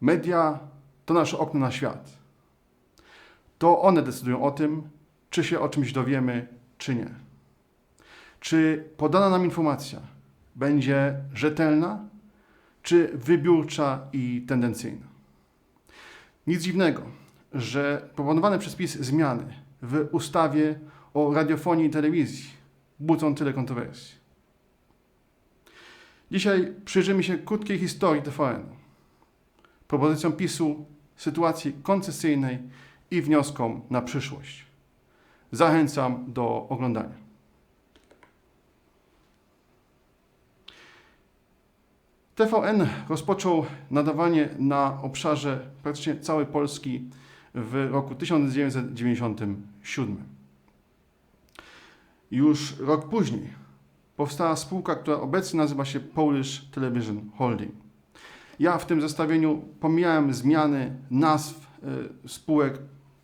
Media to nasze okno na świat. To one decydują o tym, czy się o czymś dowiemy, czy nie. Czy podana nam informacja będzie rzetelna, czy wybiórcza i tendencyjna. Nic dziwnego, że proponowane przez PiS zmiany w ustawie o radiofonii i telewizji budzą tyle kontrowersji. Dzisiaj przyjrzymy się krótkiej historii TVN, propozycjom PiSu, sytuacji koncesyjnej i wnioskom na przyszłość. Zachęcam do oglądania. TVN rozpoczął nadawanie na obszarze praktycznie całej Polski w roku 1997. Już rok później powstała spółka, która obecnie nazywa się Polish Television Holding. Ja w tym zestawieniu pomijałem zmiany nazw e, spółek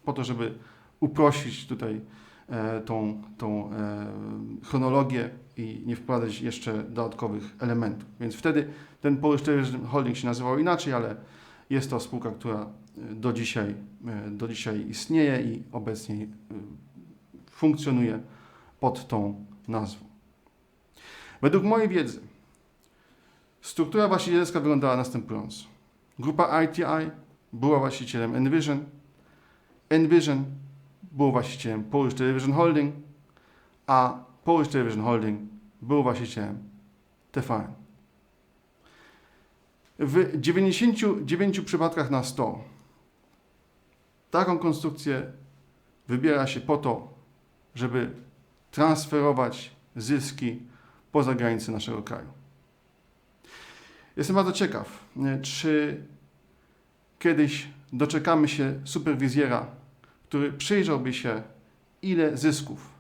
po to, żeby uprościć tutaj e, tą, tą e, chronologię i nie wprowadzać jeszcze dodatkowych elementów. Więc wtedy ten Polish Television Holding się nazywał inaczej, ale jest to spółka, która do dzisiaj, do dzisiaj istnieje i obecnie funkcjonuje pod tą nazwą. Według mojej wiedzy struktura właścicielska wyglądała następująco. Grupa ITI była właścicielem Envision, Envision był właścicielem Polish Television Holding, a Polish Television Holding był właścicielem TVN. W 99 przypadkach na 100 taką konstrukcję wybiera się po to, żeby transferować zyski poza granice naszego kraju. Jestem bardzo ciekaw, czy kiedyś doczekamy się superwizjera, który przyjrzałby się, ile zysków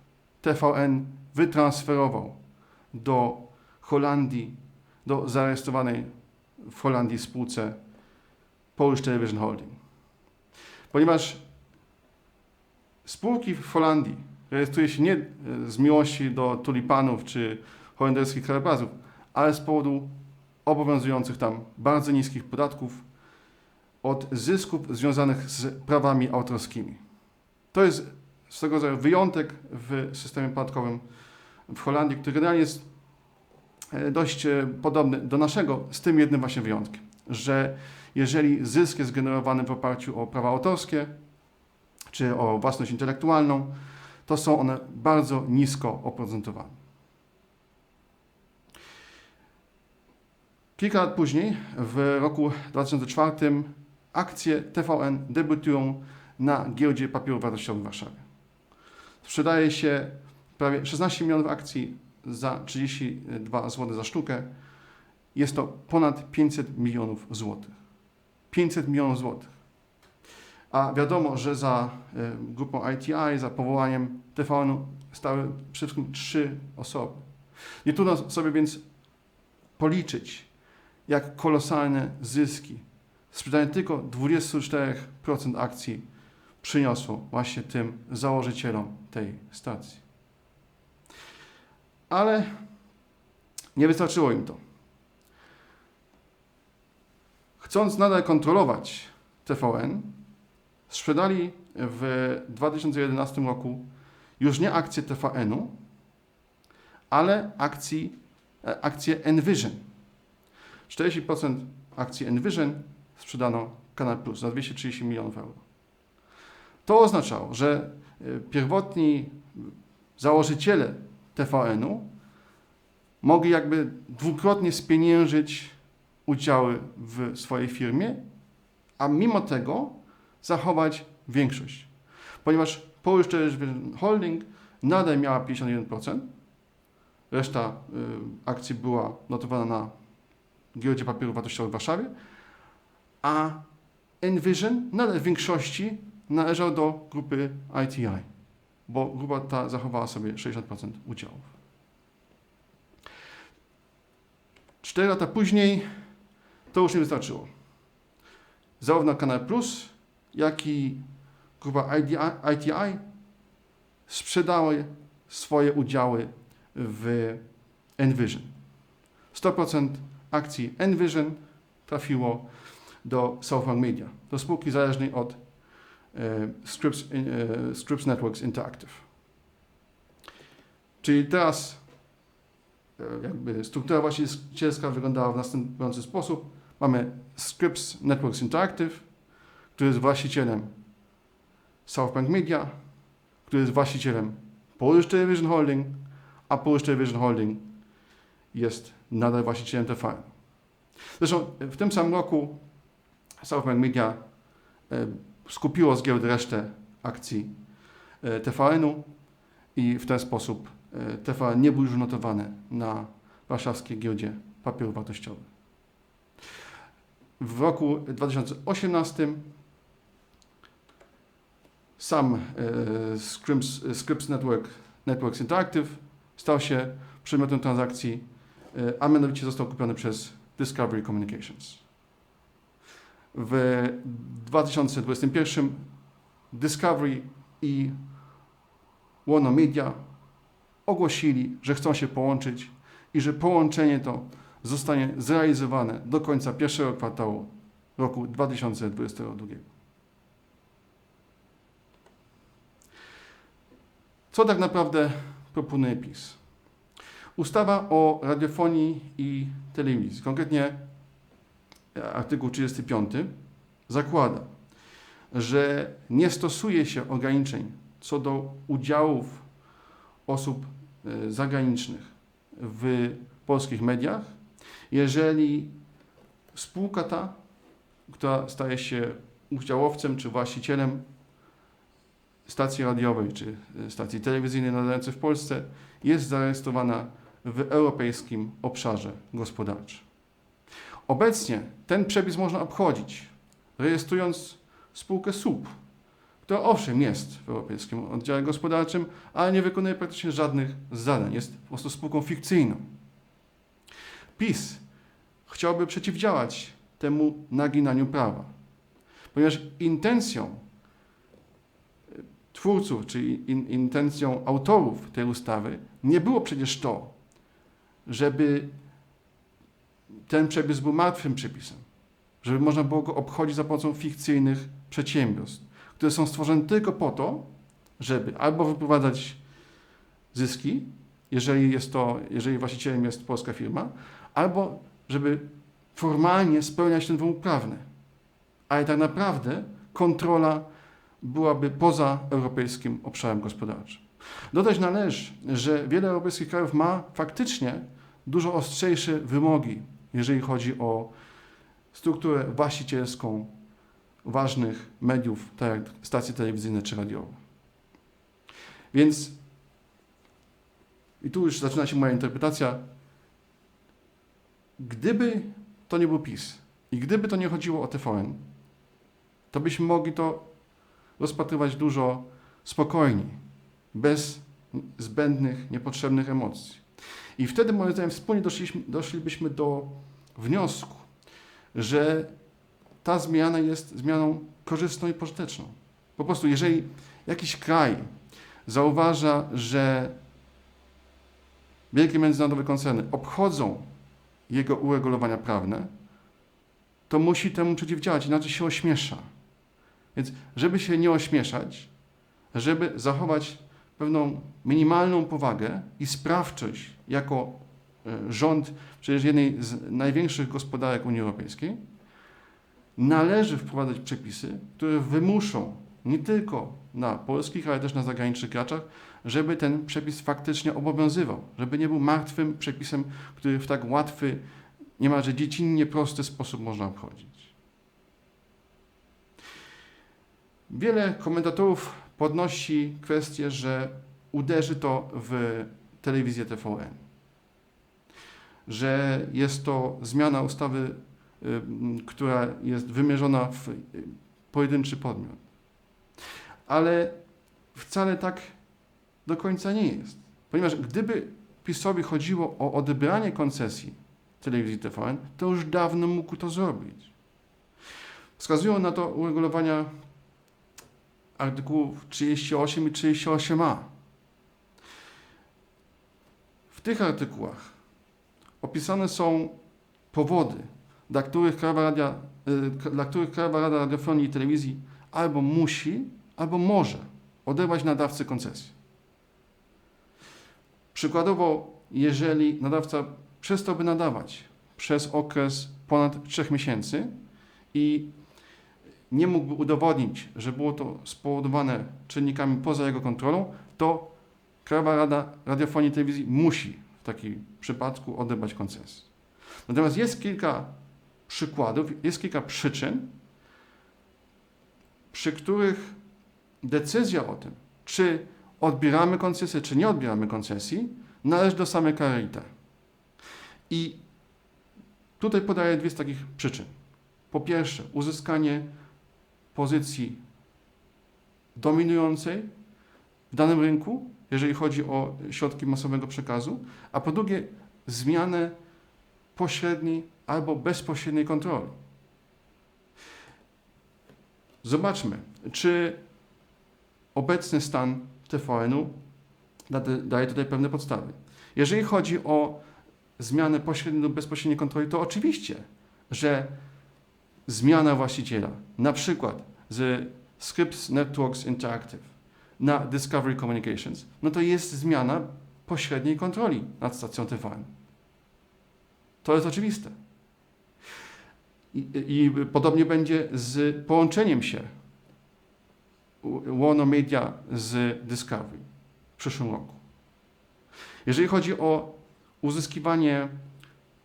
TVN wytransferował do Holandii, do zarejestrowanej w Holandii spółce Polish Television Holding. Ponieważ spółki w Holandii rejestruje się nie z miłości do tulipanów czy holenderskich krajobrazów, ale z powodu obowiązujących tam bardzo niskich podatków od zysków związanych z prawami autorskimi. To jest swego rodzaju wyjątek w systemie podatkowym w Holandii, który generalnie jest e, dość e, podobny do naszego, z tym jednym właśnie wyjątkiem, że jeżeli zysk jest generowany w oparciu o prawa autorskie czy o własność intelektualną, to są one bardzo nisko oprocentowane. Kilka lat później, w roku 2004, akcje TVN debiutują na giełdzie papierów wartościowych w Warszawie. Sprzedaje się prawie 16 milionów akcji za 32 zł za sztukę. Jest to ponad 500 milionów złotych. 500 milionów złotych. A wiadomo, że za e, grupą ITI, za powołaniem TVN-u stały przede wszystkim trzy osoby. Nie trudno sobie więc policzyć, jak kolosalne zyski sprzedanie tylko 24% akcji przyniosło właśnie tym założycielom tej stacji. Ale nie wystarczyło im to. Chcąc nadal kontrolować TVN, sprzedali w 2011 roku już nie akcje TVN-u, ale akcji, e, akcje Envision. 40% akcji Envision sprzedano Kanal Plus za 230 milionów euro. To oznaczało, że e, pierwotni założyciele TVN-u mogli jakby dwukrotnie spieniężyć udziały w swojej firmie, a mimo tego zachować większość. Ponieważ Polish Television Holding nadal miała 51%, reszta y, akcji była notowana na giełdzie papierów wartościowych w Warszawie, a Envision nadal w większości należał do grupy ITI, bo grupa ta zachowała sobie 60% udziałów. Cztery lata później to już nie wystarczyło. Zarówno Kanal Plus, jak i grupa ITI sprzedały swoje udziały w Envision. 100% akcji Envision trafiło do Southbank Media, do spółki zależnej od e, Scripps, e, Scripps Networks Interactive. Czyli teraz e, jakby struktura właścicielska wyglądała w następujący sposób. Mamy Scripps Networks Interactive, który jest właścicielem Southbank Media, który jest właścicielem Polish Television Holding, a Polish Television Holding jest nadal właścicielem TVN. Zresztą w tym samym roku Southbank Media e, skupiło z giełdy resztę akcji e, TVN-u i w ten sposób e, TVN nie był już notowany na warszawskiej giełdzie papierów wartościowych. W roku 2018 sam e, Scripps, Scripps Network, Networks Interactive stał się przedmiotem transakcji, e, a mianowicie został kupiony przez Discovery Communications. W 2021 Discovery i Warner Media ogłosili, że chcą się połączyć i że połączenie to zostanie zrealizowane do końca pierwszego kwartału roku 2022. Co tak naprawdę proponuje PiS? Ustawa o radiofonii i telewizji, konkretnie artykuł 35, zakłada, że nie stosuje się ograniczeń co do udziałów osób e, zagranicznych w polskich mediach, jeżeli spółka ta, która staje się udziałowcem czy właścicielem stacji radiowej czy e, stacji telewizyjnej nadającej w Polsce, jest zarejestrowana w europejskim obszarze gospodarczym. Obecnie ten przepis można obchodzić, rejestrując spółkę SUP, która owszem jest w europejskim oddziale gospodarczym, ale nie wykonuje praktycznie żadnych zadań, jest po prostu spółką fikcyjną. PiS chciałby przeciwdziałać temu naginaniu prawa, ponieważ intencją twórców, czyli in, intencją autorów tej ustawy nie było przecież to, żeby ten przepis był martwym przepisem, żeby można było go obchodzić za pomocą fikcyjnych przedsiębiorstw, które są stworzone tylko po to, żeby albo wyprowadzać zyski, jeżeli jest to, jeżeli właścicielem jest polska firma, albo żeby formalnie spełniać ten wymóg prawny. Ale tak naprawdę kontrola byłaby poza europejskim obszarem gospodarczym. Dodać należy, że wiele europejskich krajów ma faktycznie dużo ostrzejsze wymogi, jeżeli chodzi o strukturę właścicielską ważnych mediów, tak jak stacje telewizyjne czy radiowe. Więc i tu już zaczyna się moja interpretacja. Gdyby to nie był PiS i gdyby to nie chodziło o TVN, to byśmy mogli to rozpatrywać dużo spokojniej, bez zbędnych, niepotrzebnych emocji. I wtedy, moim zdaniem, wspólnie doszliśmy, doszlibyśmy do wniosku, że ta zmiana jest zmianą korzystną i pożyteczną. Po prostu, jeżeli jakiś kraj zauważa, że wielkie międzynarodowe koncerny obchodzą jego uregulowania prawne, to musi temu przeciwdziałać, inaczej się ośmiesza. Więc, żeby się nie ośmieszać, żeby zachować pewną minimalną powagę i sprawczość jako e, rząd przecież jednej z największych gospodarek Unii Europejskiej, należy wprowadzać przepisy, które wymuszą nie tylko na polskich, ale też na zagranicznych graczach, żeby ten przepis faktycznie obowiązywał, żeby nie był martwym przepisem, który w tak łatwy, niemalże dziecinnie prosty sposób można obchodzić. Wiele komentatorów podnosi kwestię, że uderzy to w telewizję TVN, że jest to zmiana ustawy, która jest wymierzona w pojedynczy podmiot. Ale wcale tak do końca nie jest. Ponieważ gdyby PiSowi chodziło o odebranie koncesji telewizji TVN, to już dawno mógł to zrobić. Wskazują na to uregulowania artykułów 38 i 38a. W tych artykułach opisane są powody, dla których Krajowa Rada y, dla których Krajowa Rada Radiofonii i Telewizji albo musi, albo może odebrać nadawcy koncesji. Przykładowo, jeżeli nadawca przestałby nadawać przez okres ponad 3 miesięcy i nie mógłby udowodnić, że było to spowodowane czynnikami poza jego kontrolą, to Krajowa Rada Radiofonii i Telewizji musi w takim przypadku odebrać koncesję. Natomiast jest kilka przykładów, jest kilka przyczyn, przy których decyzja o tym, czy odbieramy koncesję, czy nie odbieramy koncesji, należy do samej KRIT. I tutaj podaję dwie z takich przyczyn. Po pierwsze, uzyskanie pozycji dominującej w danym rynku, jeżeli chodzi o środki masowego przekazu, a po drugie, zmianę pośredniej albo bezpośredniej kontroli. Zobaczmy, czy obecny stan TVN-u daje tutaj pewne podstawy. Jeżeli chodzi o zmianę pośredniej lub bezpośredniej kontroli, to oczywiście, że zmiana właściciela, na przykład z Scripps Networks Interactive na Discovery Communications, no to jest zmiana pośredniej kontroli nad stacją TVN. To jest oczywiste. I, I, podobnie będzie z połączeniem się Warner Media z Discovery w przyszłym roku. Jeżeli chodzi o uzyskiwanie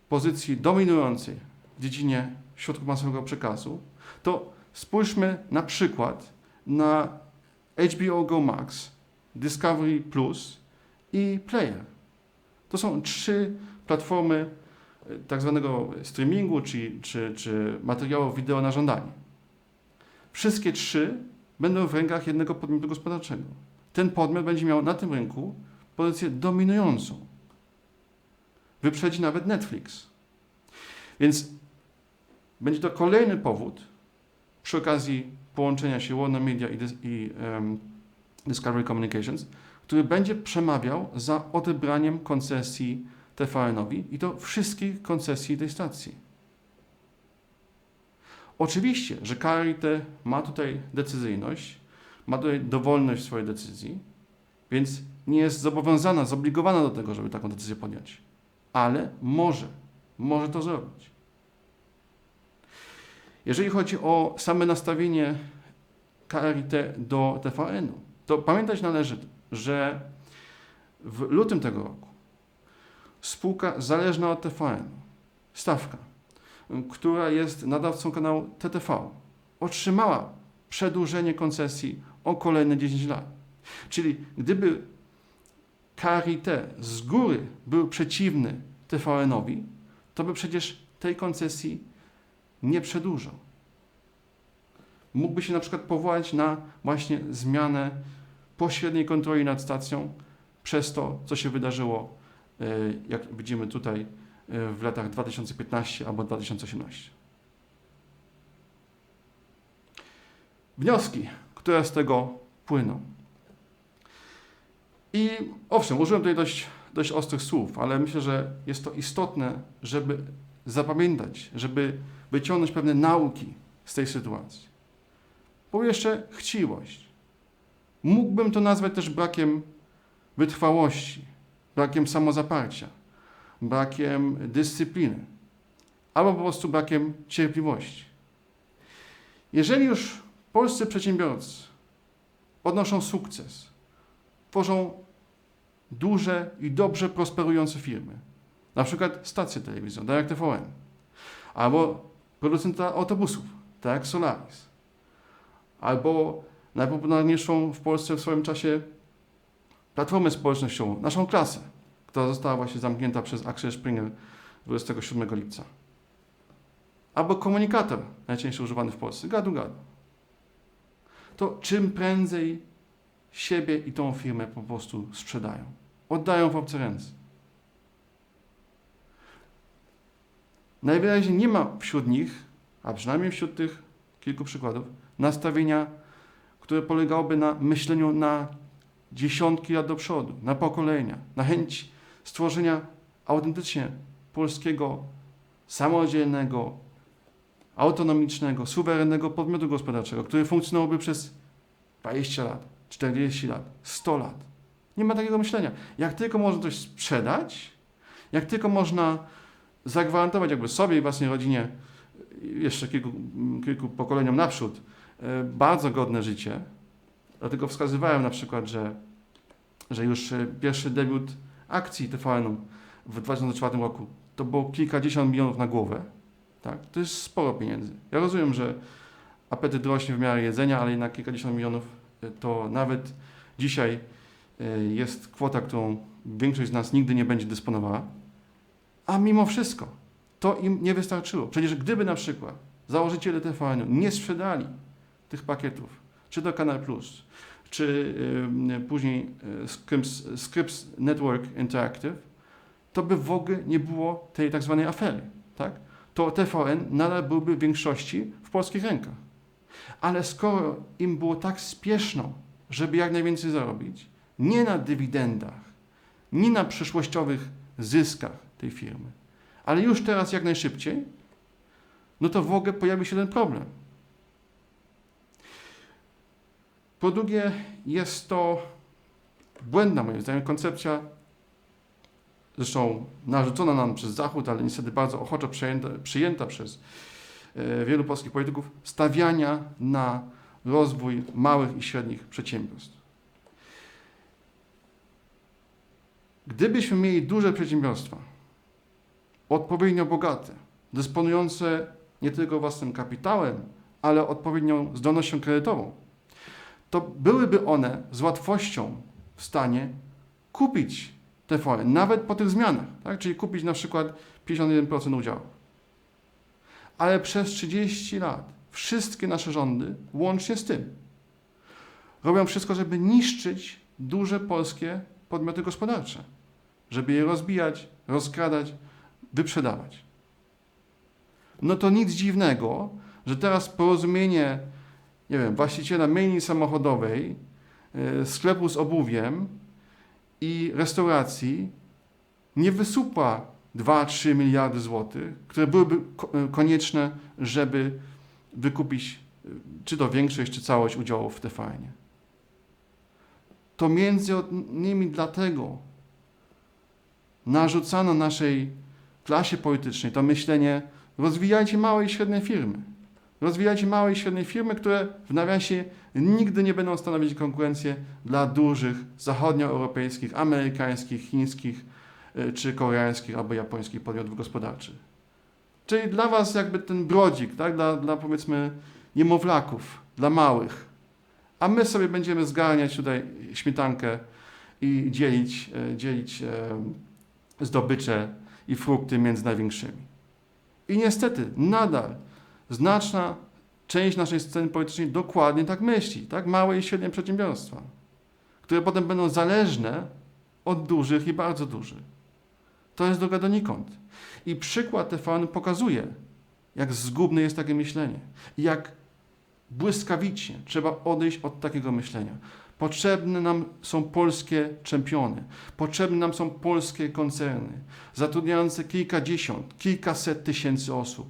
pozycji dominującej w dziedzinie środków masowego przekazu, to spójrzmy na przykład na HBO Go Max, Discovery Plus i Player. To są trzy platformy tak zwanego streamingu czy, czy, czy materiałów wideo na żądanie. Wszystkie trzy będą w rękach jednego podmiotu gospodarczego. Ten podmiot będzie miał na tym rynku pozycję dominującą. Wyprzedzi nawet Netflix. Więc będzie to kolejny powód przy okazji połączenia się Warner Media i, i um, Discovery Communications, który będzie przemawiał za odebraniem koncesji TVN-owi i to wszystkich koncesji tej stacji. Oczywiście, że KRIT ma tutaj decyzyjność, ma tutaj dowolność w swojej decyzji, więc nie jest zobowiązana, zobligowana do tego, żeby taką decyzję podjąć. Ale może, może to zrobić. Jeżeli chodzi o same nastawienie KRIT do TVN-u, to pamiętać należy, że w lutym tego roku spółka zależna od TVN, Stawka, która jest nadawcą kanału TTV, otrzymała przedłużenie koncesji o kolejne 10 lat. Czyli gdyby KRIT z góry był przeciwny TVN-owi, to by przecież tej koncesji nie przedłużał. Mógłby się na przykład powołać na właśnie zmianę pośredniej kontroli nad stacją przez to, co się wydarzyło E, jak widzimy tutaj e, w latach 2015 albo 2018. Wnioski, które z tego płyną. I owszem, użyłem tutaj dość, dość ostrych słów, ale myślę, że jest to istotne, żeby zapamiętać, żeby wyciągnąć pewne nauki z tej sytuacji. Po jeszcze chciwość. Mógłbym to nazwać też brakiem wytrwałości, brakiem samozaparcia, brakiem dyscypliny, albo po prostu brakiem cierpliwości. Jeżeli już polscy przedsiębiorcy odnoszą sukces, tworzą duże i dobrze prosperujące firmy, na przykład stacje telewizyjne, tak jak TVN, albo producenta autobusów, tak jak Solaris, albo najpopularniejszą w Polsce w swoim czasie platformę społecznościową, naszą klasę, która została właśnie zamknięta przez Axel Springer 27 lipca. Albo komunikator, najczęściej używany w Polsce, gadu gadu. To czym prędzej siebie i tą firmę po prostu sprzedają. Oddają w obce ręce. Najwyraźniej nie ma wśród nich, a przynajmniej wśród tych kilku przykładów, nastawienia, które polegałoby na myśleniu na dziesiątki lat do przodu, na pokolenia, na chęć stworzenia autentycznie polskiego, samodzielnego, autonomicznego, suwerennego podmiotu gospodarczego, który funkcjonowałby przez 20 lat, 40 lat, 100 lat. Nie ma takiego myślenia. Jak tylko można coś sprzedać, jak tylko można zagwarantować jakby sobie i własnej rodzinie jeszcze kilku, kilku pokoleniom naprzód e, bardzo godne życie, dlatego wskazywałem na przykład, że, że już e, pierwszy debiut akcji TVN-u w 2004 roku to było kilkadziesiąt milionów na głowę. Tak? To jest sporo pieniędzy. Ja rozumiem, że apetyt rośnie w miarę jedzenia, ale jednak kilkadziesiąt milionów e, to nawet dzisiaj jest kwota, którą większość z nas nigdy nie będzie dysponowała. A mimo wszystko to im nie wystarczyło. Przecież gdyby na przykład założyciele TVN-u nie sprzedali tych pakietów, czy do Kanal Plus, czy y, później y, Scripps Network Interactive, to by w ogóle nie było tej tak zwanej afery. Tak? To TVN nadal byłby w większości w polskich rękach. Ale skoro im było tak spieszno, żeby jak najwięcej zarobić, nie na dywidendach, nie na przyszłościowych zyskach tej firmy, ale już teraz jak najszybciej, no to w ogóle pojawi się ten problem. Po drugie, jest to błędna moim zdaniem koncepcja, zresztą narzucona nam przez Zachód, ale niestety bardzo ochoczo przyjęta, przyjęta przez e, wielu polskich polityków, stawiania na rozwój małych i średnich przedsiębiorstw. Gdybyśmy mieli duże przedsiębiorstwa, odpowiednio bogate, dysponujące nie tylko własnym kapitałem, ale odpowiednią zdolnością kredytową, to byłyby one z łatwością w stanie kupić TVN, nawet po tych zmianach, tak? czyli kupić na przykład 51% udziału. Ale przez 30 lat wszystkie nasze rządy, łącznie z tym, robią wszystko, żeby niszczyć duże polskie podmioty gospodarcze, żeby je rozbijać, rozkradać, wyprzedawać. No to nic dziwnego, że teraz porozumienie, nie wiem, właściciela myjni samochodowej, yy, sklepu z obuwiem i restauracji nie wysupła 2-3 miliardy złotych, które byłyby ko konieczne, żeby wykupić yy, czy to większość, czy całość udziałów w TVN-ie. To między innymi dlatego narzucano naszej klasie politycznej to myślenie, rozwijajcie małe i średnie firmy. Rozwijajcie małe i średnie firmy, które w nawiasie nigdy nie będą stanowić konkurencję dla dużych zachodnioeuropejskich, amerykańskich, chińskich y, czy koreańskich albo japońskich podmiotów gospodarczych. Czyli dla Was jakby ten brodzik, tak? dla, dla powiedzmy niemowlaków, dla małych. A my sobie będziemy zgarniać tutaj śmietankę i dzielić, y, dzielić zdobycze i frukty między największymi. I niestety nadal znaczna część naszej sceny politycznej dokładnie tak myśli, tak? Małe i średnie przedsiębiorstwa, które potem będą zależne od dużych i bardzo dużych. To jest droga donikąd. I przykład TVN pokazuje, jak zgubne jest takie myślenie jak błyskawicznie trzeba odejść od takiego myślenia. Potrzebne nam są polskie czempiony, potrzebne nam są polskie koncerny, zatrudniające kilkadziesiąt, kilkaset tysięcy osób,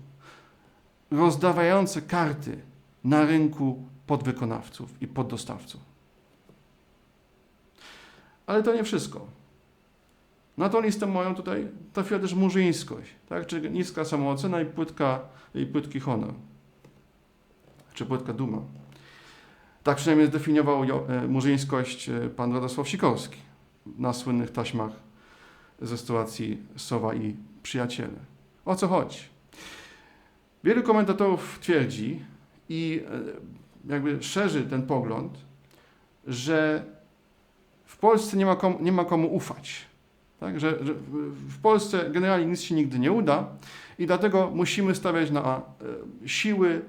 rozdawające karty na rynku podwykonawców i poddostawców. Ale to nie wszystko. Na tą listę moją tutaj trafiła też murzyńskość, tak? czyli niska samoocena i, płytka, i płytki honor, czy płytka duma. Tak przynajmniej zdefiniował e, murzyńskość e, pan Radosław Sikorski na słynnych taśmach ze sytuacji Sowa i Przyjaciele. O co chodzi? Wielu komentatorów twierdzi i e, jakby szerzy ten pogląd, że w Polsce nie ma komu, nie ma komu ufać. Tak? Że, że w Polsce generalnie nic się nigdy nie uda i dlatego musimy stawiać na siły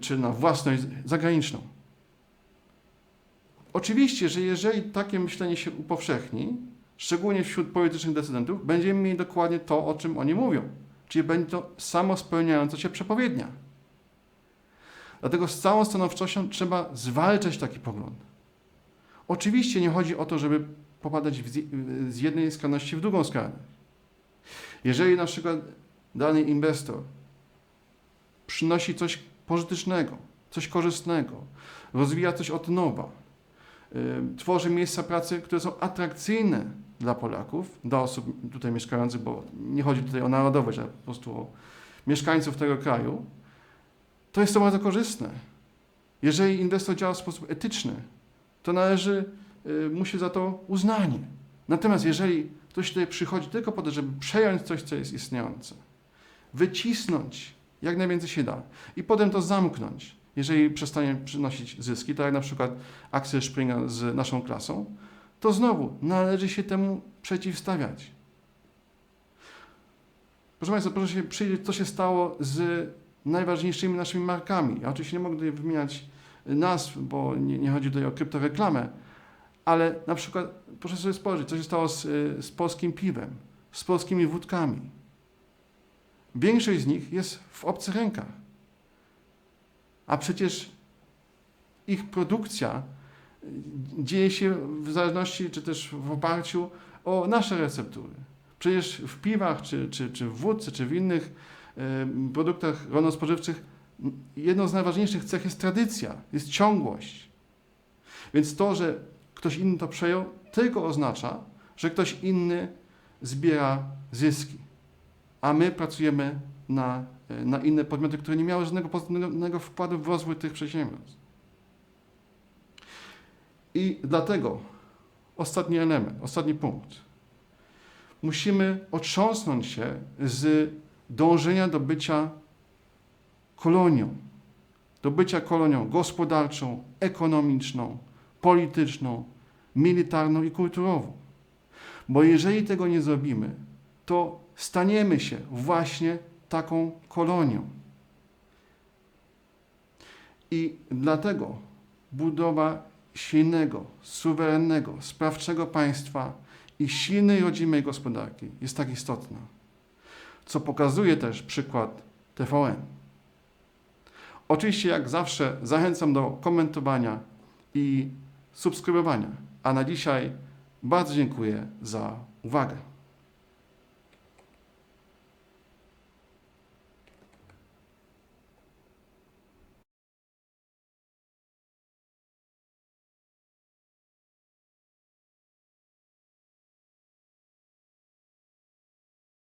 czy na własność zagraniczną. Oczywiście, że jeżeli takie myślenie się upowszechni, szczególnie wśród politycznych decydentów, będziemy mieli dokładnie to, o czym oni mówią. Czyli będzie to samo spełniająca się przepowiednia. Dlatego z całą stanowczością trzeba zwalczać taki pogląd. Oczywiście nie chodzi o to, żeby popadać z jednej skrajności w drugą skrajność. Jeżeli na przykład dany inwestor przynosi coś pożytecznego, coś korzystnego, rozwija coś od nowa, tworzy miejsca pracy, które są atrakcyjne dla Polaków, dla osób tutaj mieszkających, bo nie chodzi tutaj o narodowość, ale po prostu o mieszkańców tego kraju, to jest to bardzo korzystne. Jeżeli inwestor działa w sposób etyczny, to należy y, mu się za to uznanie. Natomiast jeżeli ktoś tutaj przychodzi tylko po to, żeby przejąć coś, co jest istniejące, wycisnąć jak najwięcej się da i potem to zamknąć, jeżeli przestanie przynosić zyski, tak jak na przykład akcje Springa z naszą klasą, to znowu należy się temu przeciwstawiać. Proszę Państwa, proszę się przyjrzeć, co się stało z najważniejszymi naszymi markami. Ja oczywiście nie mogę tutaj wymieniać nazw, bo nie, nie chodzi tutaj o kryptoreklamę, ale na przykład proszę sobie spojrzeć, co się stało z, z polskim piwem, z polskimi wódkami. Większość z nich jest w obcych rękach. A przecież ich produkcja y, dzieje się w zależności, czy też w oparciu o nasze receptury. Przecież w piwach, czy, czy, czy w wódce, czy w innych y, produktach rolno-spożywczych jedną z najważniejszych cech jest tradycja, jest ciągłość. Więc to, że ktoś inny to przejął, tylko oznacza, że ktoś inny zbiera zyski, a my pracujemy na, na inne podmioty, które nie miały żadnego pozytywnego wkładu w rozwój tych przedsiębiorstw. I dlatego ostatni element, ostatni punkt. Musimy otrząsnąć się z dążenia do bycia kolonią, do bycia kolonią gospodarczą, ekonomiczną, polityczną, militarną i kulturową. Bo jeżeli tego nie zrobimy, to staniemy się właśnie taką kolonią. I dlatego budowa silnego, suwerennego, sprawczego państwa i silnej rodzimej gospodarki jest tak istotna. Co pokazuje też przykład TVN. Oczywiście, jak zawsze, zachęcam do komentowania i subskrybowania. A na dzisiaj bardzo dziękuję za uwagę.